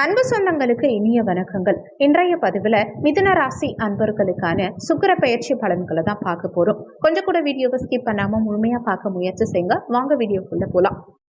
அன்பு சொந்தங்களுக்கு இனிய வணக்கங்கள். இன்றைய பதிவில் மிதுன ராசி அன்பர்களுக்கான சுக்கிர பயிற்சி பலன்களை தான் பார்க்க போகிறோம் கொஞ்சம் கூட வீடியோவை ஸ்கிப் பண்ணாமல் முழுமையாக பார்க்க முயற்சி செய்யுங்க. வாங்க வீடியோக்குள்ளே போகலாம்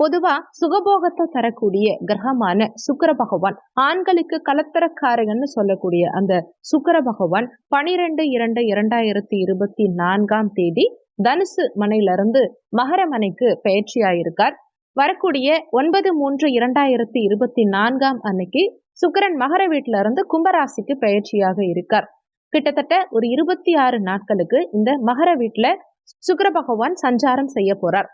பொதுவா சுகபோகத்தை தரக்கூடிய கிரகமான சுக்கர பகவான் ஆண்களுக்கு கலத்தரக்காரகன்னு சொல்லக்கூடிய அந்த சுக்கர பகவான் பனிரெண்டு இரண்டு இரண்டாயிரத்தி இருபத்தி நான்காம் தேதி தனுசு மனையிலிருந்து மகர மனைக்கு பயிற்சியாயிருக்கார். வரக்கூடிய ஒன்பது மூன்று இரண்டாயிரத்தி இருபத்தி நான்காம் அன்னைக்கு சுக்கிரன் மகர வீட்டில இருந்து கும்பராசிக்கு பயிற்சியாக இருக்கார். கிட்டத்தட்ட ஒரு இருபத்தி ஆறு நாட்களுக்கு இந்த மகர வீட்டுல சுக்கர பகவான் சஞ்சாரம் செய்ய போறார்.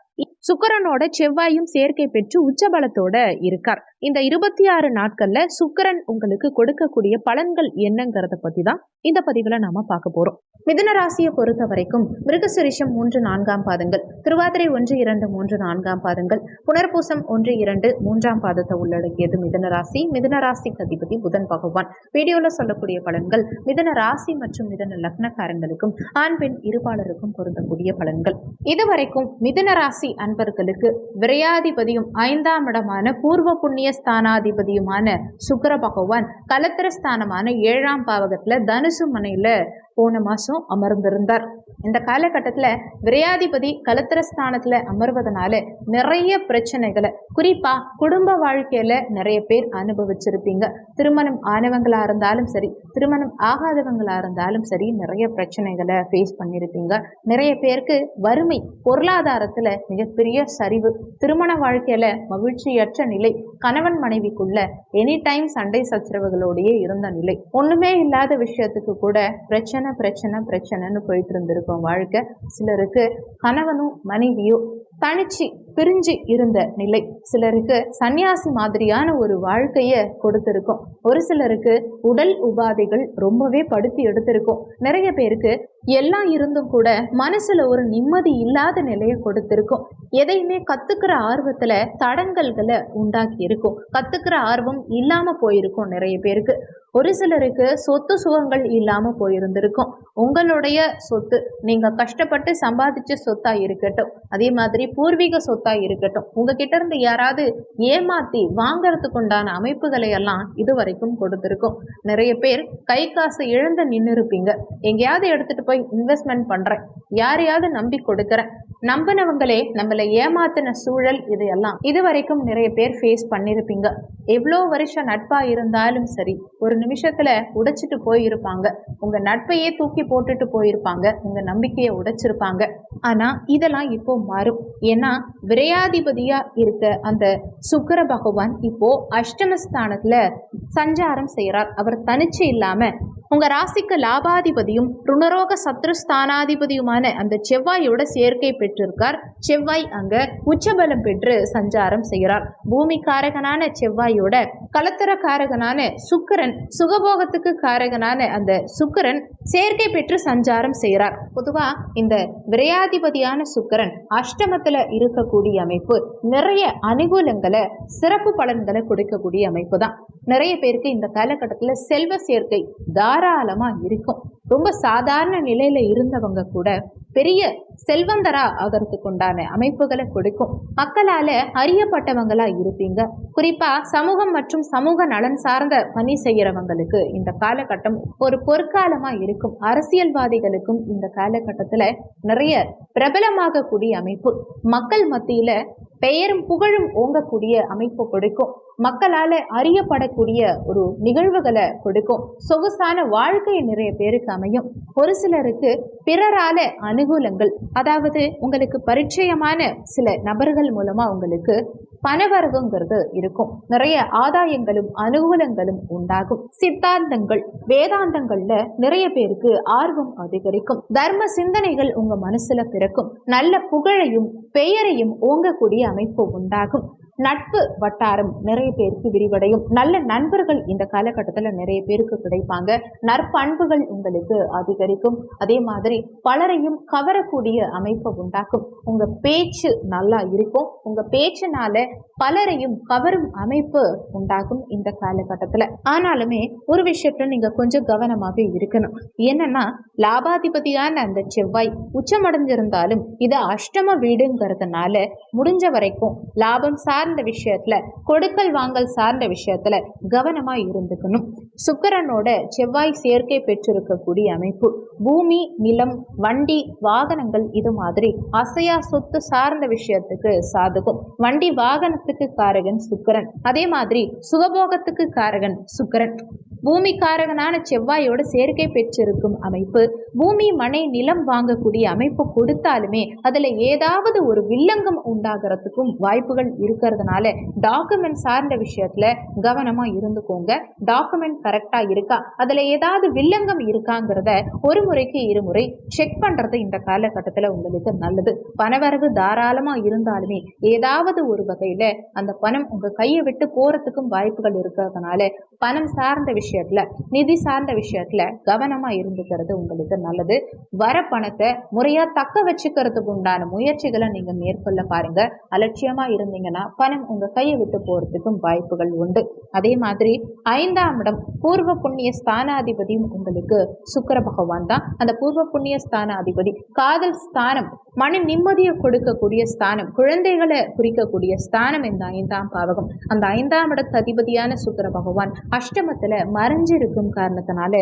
சுக்கரனோட செவ்வாயும் சேர்க்கை பெற்று உச்சபலத்தோட இருக்கார். இந்த இருபத்தி ஆறு நாட்கள்ல சுக்கரன் உங்களுக்கு கொடுக்கக்கூடிய பலன்கள் என்னங்கிறத பத்தி தான் இந்த பதிவுல நாம பார்க்க போறோம். மிதுன ராசியை பொறுத்த வரைக்கும் மிருகசிரிஷம் மூன்று நான்காம் பாதங்கள் திருவாதிரை ஒன்று இரண்டு மூன்று நான்காம் பாதங்கள் புனர்பூசம் ஒன்று இரண்டு மூன்றாம் பாதத்தை உள்ளடக்கியது மிதுன ராசி. மிதுன ராசிக்கு அதிபதி புதன் பகவான். வீடியோல சொல்லக்கூடிய பலன்கள் மிதுன ராசி மற்றும் மிதன லக்னக்காரங்களுக்கும் ஆண் பெண் இருபாலருக்கும் பொருந்தக்கூடிய பலன்கள். இதுவரைக்கும் மிதுன ராசி அன்பர்களுக்கு விரையாதிபதியும் ஐந்தாம் இடமான பூர்வ புண்ணிய ஸ்தானாதிபதியுமான சுக்கர பகவான் கலத்திர ஸ்தானமான ஏழாம் பாவகத்தில் தனுசு மனையில போன மாதம் அமர்ந்திருந்தார். இந்த காலகட்டத்தில் விரையாதிபதி கலத்திரஸ்தானத்தில் அமர்வதனால நிறைய பிரச்சனைகளை குறிப்பாக குடும்ப வாழ்க்கையில் நிறைய பேர் அனுபவிச்சிருப்பீங்க. திருமணம் ஆனவங்களாக இருந்தாலும் சரி திருமணம் ஆகாதவங்களாக இருந்தாலும் சரி நிறைய பிரச்சனைகளை ஃபேஸ் பண்ணியிருப்பீங்க நிறைய பேருக்கு வறுமை பொருளாதாரத்தில் மிகப்பெரிய சரிவு திருமண வாழ்க்கையில் மகிழ்ச்சியற்ற நிலை கணவன் மனைவிக்குள்ள எனி டைம் சண்டை சச்சரவுகளோடையே இருந்த நிலை ஒன்றுமே இல்லாத விஷயத்துக்கு கூட பிரச்சனை பிரச்சனை பிரச்சனைன்னு போயிட்டு இருந்திருக்கும் வாழ்க்கை. சிலருக்கு கணவனும் மனைவியும் தனிச்சு பிரிஞ்சு இருந்த நிலை. சிலருக்கு சன்னியாசி மாதிரியான ஒரு வாழ்க்கையை கொடுத்துருக்கோம். ஒரு சிலருக்கு உடல் உபாதைகள் ரொம்பவே படுத்தி எடுத்திருக்கும். நிறைய பேருக்கு எல்லாம் இருந்தும் கூட மனசுல ஒரு நிம்மதி இல்லாத நிலையை கொடுத்துருக்கும். எதையுமே கத்துக்கிற ஆர்வத்துல தடங்கல்களை உண்டாக்கி இருக்கும். கத்துக்கிற ஆர்வம் இல்லாம போயிருக்கும் நிறைய பேருக்கு. ஒரு சிலருக்கு சொத்து சுகங்கள் இல்லாம போயிருந்திருக்கும். உங்களுடைய சொத்து நீங்க கஷ்டப்பட்டு சம்பாதிச்ச சொத்தா இருக்கட்டும். அதே மாதிரி பூர்வீக சொத்து இருக்கட்டும். உங்ககிட்ட இருந்து யாராவது ஏமாத்தி வாங்கறதுக்கு உண்டான அமைப்புகளை எல்லாம் இதுவரைக்கும் கொடுத்திருக்கும். நிறைய பேர் கை காசு இழந்து நின்று இருப்பீங்க எங்கேயாவது எடுத்துட்டு போய் இன்வெஸ்ட்மெண்ட் பண்றேன். யாரையாவது நம்பி கொடுக்கறேன். நம்பினவங்களே நம்மளை ஏமாத்தின சூழல் இது எல்லாம் இதுவரைக்கும் நிறைய பேர் ஃபேஸ் பண்ணியிருப்பீங்க எவ்வளோ வருஷம் நட்பா இருந்தாலும் சரி ஒரு நிமிஷத்துல உடைச்சிட்டு போயிருப்பாங்க. உங்க நட்பையே தூக்கி போட்டுட்டு போயிருப்பாங்க. உங்க நம்பிக்கையை உடைச்சிருப்பாங்க. ஆனா இதெல்லாம் இப்போ மாறும். ஏன்னா விரையாதிபதியா இருக்க அந்த சுக்கர பகவான் இப்போ அஷ்டமஸ்தானத்துல சஞ்சாரம் செய்கிறார் அவர் தனிச்சு இல்லாம உங்க ராசிக்கு லாபாதிபதியும் ருணரோக சத்ருஸ்தானாதிபதியுமான அந்த செவ்வாயோட சேர்க்கை பெற்றிருக்கார். செவ்வாய் அங்க உச்சபலம் பெற்று சஞ்சாரம் செய்கிறார். பூமி காரகனான செவ்வாயோட கலத்தர காரகனான சுக்கரன் சுகபோகத்துக்கு காரகனான அந்த சுக்கரன் சேர்க்கை பெற்று சஞ்சாரம் செய்கிறார். பொதுவா இந்த விரையா விரையாதிபதியான சுக்கிரன் அஷ்டமத்துல இருக்கக்கூடிய அமைப்பு நிறைய அனுகூலங்களை சிறப்பு பலன்களை கொடுக்கக்கூடிய அமைப்பு தான் நிறைய பேருக்கு இந்த காலகட்டத்தில் செல்வ சேர்க்கை தாராளமா இருக்கும். ரொம்ப சாதாரண நிலையில இருந்தவங்க கூட பெரிய செல்வந்தரா ஆகிறதுக்கு உண்டான அமைப்புகளை கொடுக்கும். மக்களால அறியப்பட்டவங்களா இருப்பீங்க. குறிப்பா சமூகம் மற்றும் சமூக நலன் சார்ந்த பணி செய்யறவங்களுக்கு இந்த காலகட்டம் ஒரு பொற்காலமா இருக்கும். அரசியல்வாதிகளுக்கும் இந்த காலகட்டத்துல நிறைய பிரபலமாகக்கூடிய அமைப்பு. மக்கள் மத்தியில பெயரும் புகழும் ஓங்கக்கூடிய அமைப்பு கொடுக்கும். மக்களால் அறியப்படக்கூடிய ஒரு நிகழ்வுகளை கொடுக்கும். சொகுசான வாழ்க்கை நிறைய பேருக்கு அமையும். ஒரு சிலருக்கு பிறரால அனுகூலங்கள் அதாவது உங்களுக்கு பரிச்சயமான சில நபர்கள் மூலமாக உங்களுக்கு பணவரவுங்கிறது இருக்கும். நிறைய ஆதாயங்களும் அனுகூலங்களும் உண்டாகும். சித்தாந்தங்கள் வேதாந்தங்கள்ல நிறைய பேருக்கு ஆர்வம் அதிகரிக்கும். தர்ம சிந்தனைகள் உங்க மனசுல பிறக்கும். நல்ல புகழையும் பெயரையும் ஓங்கக்கூடிய அமைப்பு உண்டாகும். நட்பு வட்டாரம் நிறைய பேருக்கு விரிவடையும். நல்ல நண்பர்கள் இந்த காலகட்டத்தில் நிறைய பேருக்கு கிடைப்பாங்க. நற்பண்புகள் உங்களுக்கு அதிகரிக்கும். அதே மாதிரி பலரையும் கவரக்கூடிய அமைப்பை உண்டாக்கும். உங்க பேச்சு நல்லா இருக்கும். உங்க பேச்சினால பலரையும் கவரும் அமைப்பு உண்டாகும் இந்த காலகட்டத்தில். ஆனாலுமே ஒரு விஷயத்துல நீங்க கொஞ்சம் கவனமாக இருக்கணும். என்னன்னா லாபாதிபதியான அந்த செவ்வாய் உச்சமடைஞ்சிருந்தாலும் இது அஷ்டம வீடுங்கிறதுனால முடிஞ்ச வரைக்கும் லாபம் சார்ந்த விஷயத்துல கொடுக்கல் வாங்கல் சார்ந்த விஷயத்துல கவனமா இருந்துக்கணும். சுக்கரனோட செவ்வாய் சேர்க்கை பெற்றிருக்கக்கூடிய அமைப்பு. பூமி நிலம் வண்டி வாகனங்கள் இது மாதிரி அசையா சொத்து சார்ந்த விஷயத்துக்கு சாதகம். வண்டி வாகனத்துக்கு காரகன் சுக்கரன். அதே மாதிரி சுகபோகத்துக்கு காரகன் சுக்கரன். பூமிக்காரகனான செவ்வாயோட சேர்க்கை பெற்றிருக்கும் அமைப்பு பூமி மனை நிலம் வாங்கக்கூடிய அமைப்பு கொடுத்தாலுமே அதில் ஏதாவது ஒரு வில்லங்கம் உண்டாகிறதுக்கும் வாய்ப்புகள் இருக்கிறதுனால டாக்குமெண்ட் சார்ந்த விஷயத்தில் கவனமாக இருந்துக்கோங்க. டாக்குமெண்ட் கரெக்டாக இருக்கா? அதில் ஏதாவது வில்லங்கம் இருக்காங்கிறத ஒரு முறைக்கு இருமுறை செக் பண்ணுறது இந்த காலகட்டத்தில் உங்களுக்கு நல்லது. பணவரவு தாராளமாக இருந்தாலுமே ஏதாவது ஒரு வகையில் அந்த பணம் உங்கள் கையை விட்டு போகிறதுக்கும் வாய்ப்புகள் இருக்கிறதுனால பணம் சார்ந்த விஷயம் விஷயத்துல நிதி சார்ந்த விஷயத்துல கவனமா இருந்துக்கிறது உங்களுக்கு நல்லது. வர பணத்தை முறையா தக்க வச்சுக்கிறதுக்கு உண்டான முயற்சிகளை நீங்க மேற்கொள்ள பாருங்க. அலட்சியமா இருந்தீங்கன்னா பணம் உங்க கையை விட்டு போறதுக்கும் வாய்ப்புகள் உண்டு. அதே மாதிரி ஐந்தாம் இடம் பூர்வ புண்ணிய ஸ்தானாதிபதியும் உங்களுக்கு சுக்கர பகவான் தான். அந்த பூர்வ புண்ணிய ஸ்தானாதிபதி காதல் ஸ்தானம் மன நிம்மதியை கொடுக்கக்கூடிய ஸ்தானம் குழந்தைகளை குறிக்கக்கூடிய ஸ்தானம் இந்த ஐந்தாம் பாவகம். அந்த ஐந்தாம் இடத்து அதிபதியான சுக்கர பகவான் அஷ்டமத்துல மறைஞ்சிருக்கும் காரணத்தினால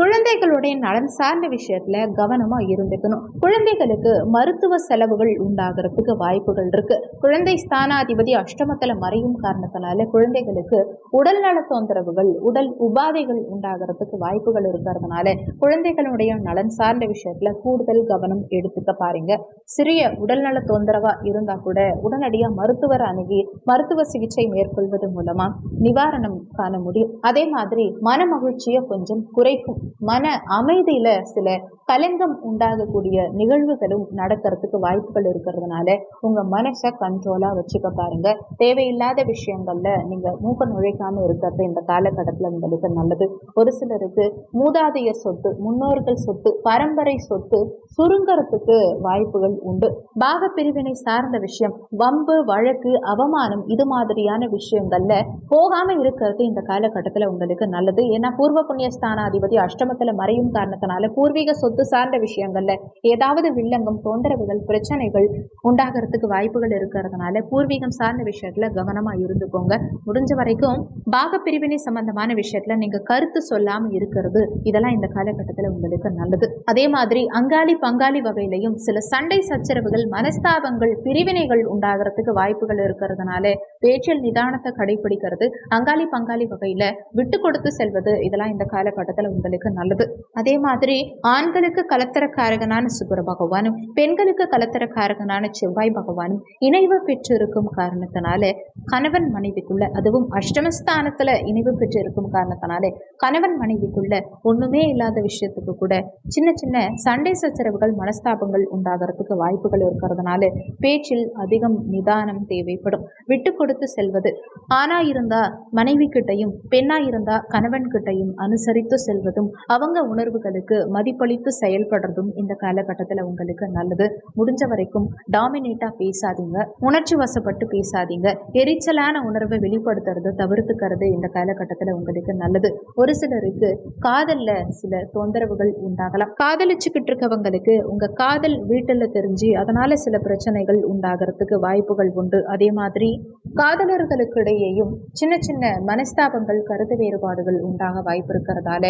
குழந்தைகளுடைய நலன் சார்ந்த விஷயத்துல கவனமா இருந்துக்கணும். குழந்தைகளுக்கு மருத்துவ செலவுகள் உண்டாகிறதுக்கு வாய்ப்புகள் இருக்கு. குழந்தை ஸ்தானாதிபதி அஷ்டமத்துல மறையும் காரணத்தினால குழந்தைகளுக்கு உடல்நல தொந்தரவுகள் உடல் உபாதைகள் உண்டாகிறதுக்கு வாய்ப்புகள் இருக்கிறதுனால குழந்தைகளுடைய நலன் சார்ந்த விஷயத்துல கூடுதல் கவனம் எடுத்துக்க பாருங்க. சிறிய உடல்நல தொந்தரவா இருந்தா கூட உடனடியா மருத்துவர் அணுகி மருத்துவ சிகிச்சை மேற்கொள்வது மூலமா நிவாரணம் காண முடியும். அதே மாதிரி மன மகிழ்ச்சியை கொஞ்சம் குறைக்கும். மன அமைதியில சில கலங்கம் உண்டாகக்கூடிய நிகழ்வுகளும் நடக்கிறதுக்கு வாய்ப்புகள் இருக்கிறதுனால உங்க மனசை கண்ட்ரோலா வச்சுக்க பாருங்க. தேவையில்லாத விஷயங்கள்ல நீங்க மூக்க நுழைக்காம இருக்கிறது இந்த காலகட்டத்துல உங்களுக்கு நல்லது. ஒரு சிலருக்கு மூதாதையர் சொத்து முன்னோர்கள் சொத்து பரம்பரை சொத்து சுருங்கறதுக்கு வாய்ப்புகள் உண்டு. பாக பிரிவினை சார்ந்த விஷயம் வம்பு வழக்கு அவமானம் இது மாதிரியான விஷயங்கள்ல போகாம இருக்கிறது இந்த காலகட்டத்துல உங்களுக்கு நல்லது. ஏன்னா பூர்வ புண்ணிய ஸ்தானாதிபதி அஷ்டமத்துல மறையும் காரணத்தினால பூர்வீக சொத்து சார்ந்த விஷயங்கள்ல ஏதாவது வில்லங்கம் தொந்தரவுகள் பிரச்சனைகள் உண்டாகிறதுக்கு வாய்ப்புகள் இருக்கிறதுனால பூர்வீகம் சார்ந்த விஷயத்துல கவனமா இருந்துக்கோங்க. முடிஞ்ச வரைக்கும் பாக பிரிவினை சம்பந்தமான விஷயத்துல நீங்க கருத்து சொல்லாம இருக்கிறது இதெல்லாம் இந்த காலகட்டத்துல உங்களுக்கு நல்லது. அதே மாதிரி அங்காளி பங்காளி வகையிலையும் சில சண்டை சச்சரவுகள் மனஸ்தாபங்கள் பிரிவினைகள் உண்டாகிறதுக்கு வாய்ப்புகள் இருக்கிறதுனால பேச்சில் நிதானத்தை கடைபிடிக்கிறது. அங்காளி பங்காளி வகையில விட்டு கொடுத்து செல்வது இதெல்லாம் இந்த காலகட்டத்துல உங்களுக்கு நல்லது. அதே மாதிரி ஆண்களுக்கு கலத்தரக்காரகனான சுக்கர பகவானும் பெண்களுக்கு கலத்தரக்காரகனான செவ்வாய் பகவானும் இணைவு பெற்றிருக்கும் காரணத்தினால கணவன் மனைவிக்குள்ள அதுவும் அஷ்டமஸ்தானத்துல இணைவு பெற்றிருக்கும் காரணத்தினால கணவன் மனைவிக்குள்ள ஒண்ணுமே இல்லாத விஷயத்துக்கு கூட சின்ன சின்ன சண்டை சச்சரவுகள் மனஸ்தாபங்கள் உண்டாகிறதுக்கு வாய்ப்புகள் இருக்கிறதுனால பேச்சில் அதிகம் நிதானம் தேவைப்படும். விட்டு கொடுத்து செல்வது. ஆணா இருந்தா மனைவி கிட்டையும் பெண்ணா இருந்தா கணவன் கிட்டையும் அனுசரித்து செல்வதும் அவங்க உணர்வுகளுக்கு மதிப்பளித்து செயல்படுறதும் இந்த காலகட்டத்தில் உங்களுக்கு நல்லது. முடிஞ்ச வரைக்கும் டாமினேட்டா பேசாதீங்க. உணர்ச்சி வசப்பட்டு பேசாதீங்க. எரிச்சலான உணர்வை வெளிப்படுத்துறது தவிர்த்துக்கிறது இந்த காலகட்டத்தில் உங்களுக்கு நல்லது. ஒரு சிலருக்கு காதல்ல சில தொந்தரவுகள் உண்டாகலாம். காதலிச்சுக்கிட்டு இருக்கவங்களுக்கு உங்க காதல் வீட்டில் தெரிஞ்சு அதனால சில பிரச்சனைகள் உண்டாகிறதுக்கு வாய்ப்புகள் உண்டு. அதே மாதிரி காதலர்களுக்கிடையேயும் சின்ன சின்ன மனஸ்தாபங்கள் கருத்து வேறுபாடுகள் உண்டாக வாய்ப்பு இருக்கிறதால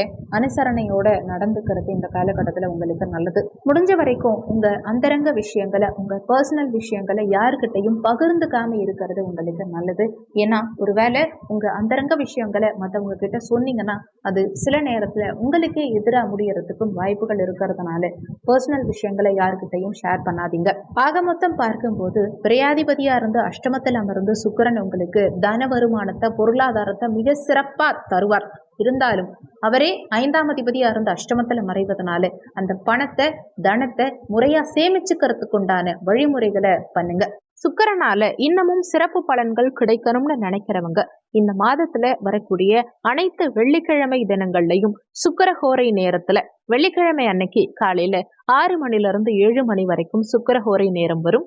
அனுசரணையோட நடந்துக்கிறது இந்த காலகட்டத்தில் உங்களுக்கு நல்லது. முடிஞ்ச வரைக்கும் உங்க அந்தரங்க விஷயங்களை உங்க பர்சனல் விஷயங்களை யாருக்கிட்டையும் பகிர்ந்துக்காம இருக்கிறது உங்களுக்கு நல்லது. ஏன்னா ஒருவேளை உங்க அந்தரங்க விஷயங்களை மற்றவங்க கிட்ட சொன்னீங்கன்னா அது சில நேரத்தில் உங்களுக்கே எதிராக முடியறதுக்கும் வாய்ப்புகள் இருக்கிறதுனால பர்சனல் விஷயங்களை யாருக்கிட்டையும் ஷேர் பண்ணாதீங்க. ஆக மொத்தம் பார்க்கும்போது விரையாதிபதியா இருந்து அஷ்டமத்தில் அமர்ந்து சுக்கிரன் உங்களுக்கு தன வருமானத்தை பொருளாதாரத்தை மிக சிறப்பாக தருவார். இருந்தாலும் அவரே ஐந்தாம் அதிபதியா இருந்த அஷ்டமத்துல மறைவதனால அந்த பணத்தை தனத்தை முறையா சேமிச்சுக்கிறதுக்கு உண்டான வழிமுறைகளை பண்ணுங்க. சுக்கரனால இன்னமும் சிறப்பு பலன்கள் கிடைக்கணும்னு நினைக்கிறவங்க இந்த மாதத்துல வரக்கூடிய அனைத்து வெள்ளிக்கிழமை தினங்கள்லயும் சுக்கரஹோரை நேரத்துல வெள்ளிக்கிழமை அன்னைக்கு காலையில ஆறு மணில இருந்து ஏழு மணி வரைக்கும் சுக்கரஹோரை நேரம் வரும்.